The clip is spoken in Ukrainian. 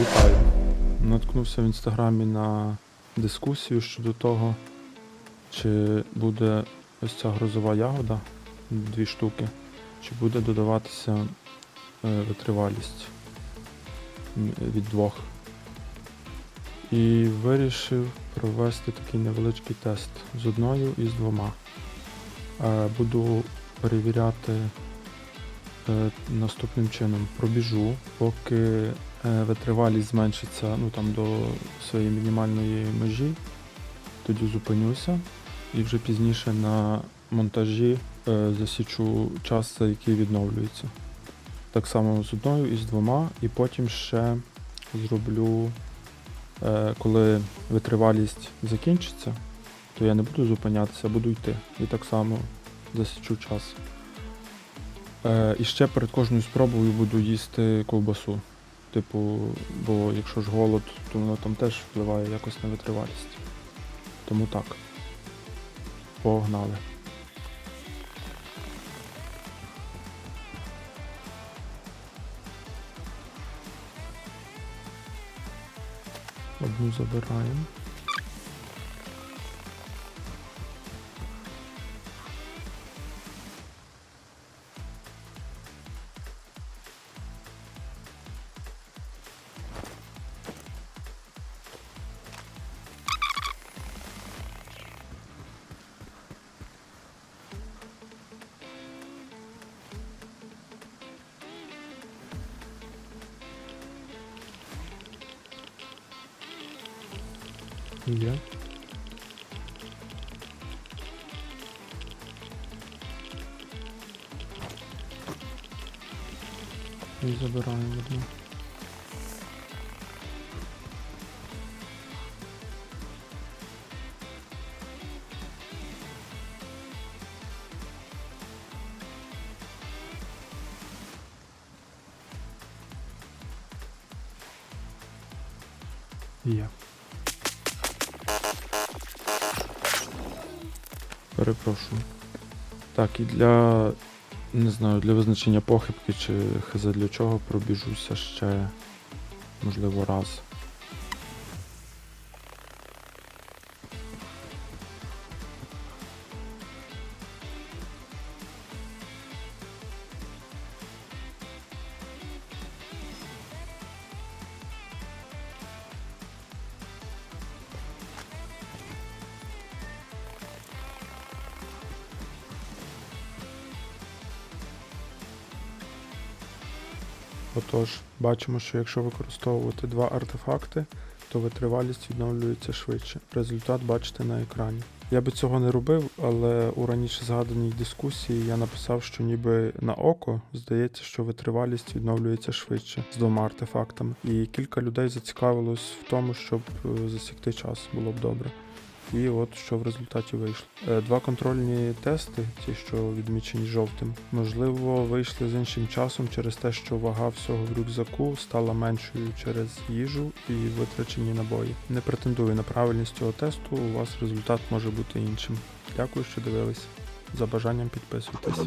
Вітаю. Наткнувся в інстаграмі на дискусію щодо того, чи буде ось ця грозова ягода, дві штуки, чи буде додаватися е, витривалість від двох. І вирішив провести такий невеличкий тест з одною і з двома. Е, Буду перевіряти наступним чином. Пробіжу, поки е, витривалість зменшиться ну, там, до своєї мінімальної межі, тоді зупинюся і вже пізніше на монтажі е, засічу час, за який відновлюється. Так само з одною і з двома, і потім ще зроблю, е, коли витривалість закінчиться, то я не буду зупинятися, буду йти. І так само засічу час. Е, і ще перед кожною спробою буду їсти ковбасу. Типу, бо якщо ж голод, то воно там теж впливає якось на витривалість. Тому так. Погнали. Одну забираємо. Є. І забираємо одну. Є. Перепрошую. Так, і для. Не знаю, для визначення похибки чи хз для чого пробіжуся ще, можливо, раз. Отож, бачимо, що якщо використовувати два артефакти, то витривалість відновлюється швидше. Результат бачите на екрані. Я би цього не робив, але у раніше згаданій дискусії я написав, що ніби на око здається, що витривалість відновлюється швидше з двома артефактами. І кілька людей зацікавилось в тому, щоб е, засікти час було б добре. І от що в результаті вийшло. Е, Два контрольні тести, ті, що відмічені жовтим, можливо, вийшли з іншим часом через те, що вага всього в рюкзаку стала меншою через їжу і витрачені набої. Не претендую на правильність цього тесту, у вас результат може бути іншим. Дякую, що дивились. За бажанням підписуйтесь.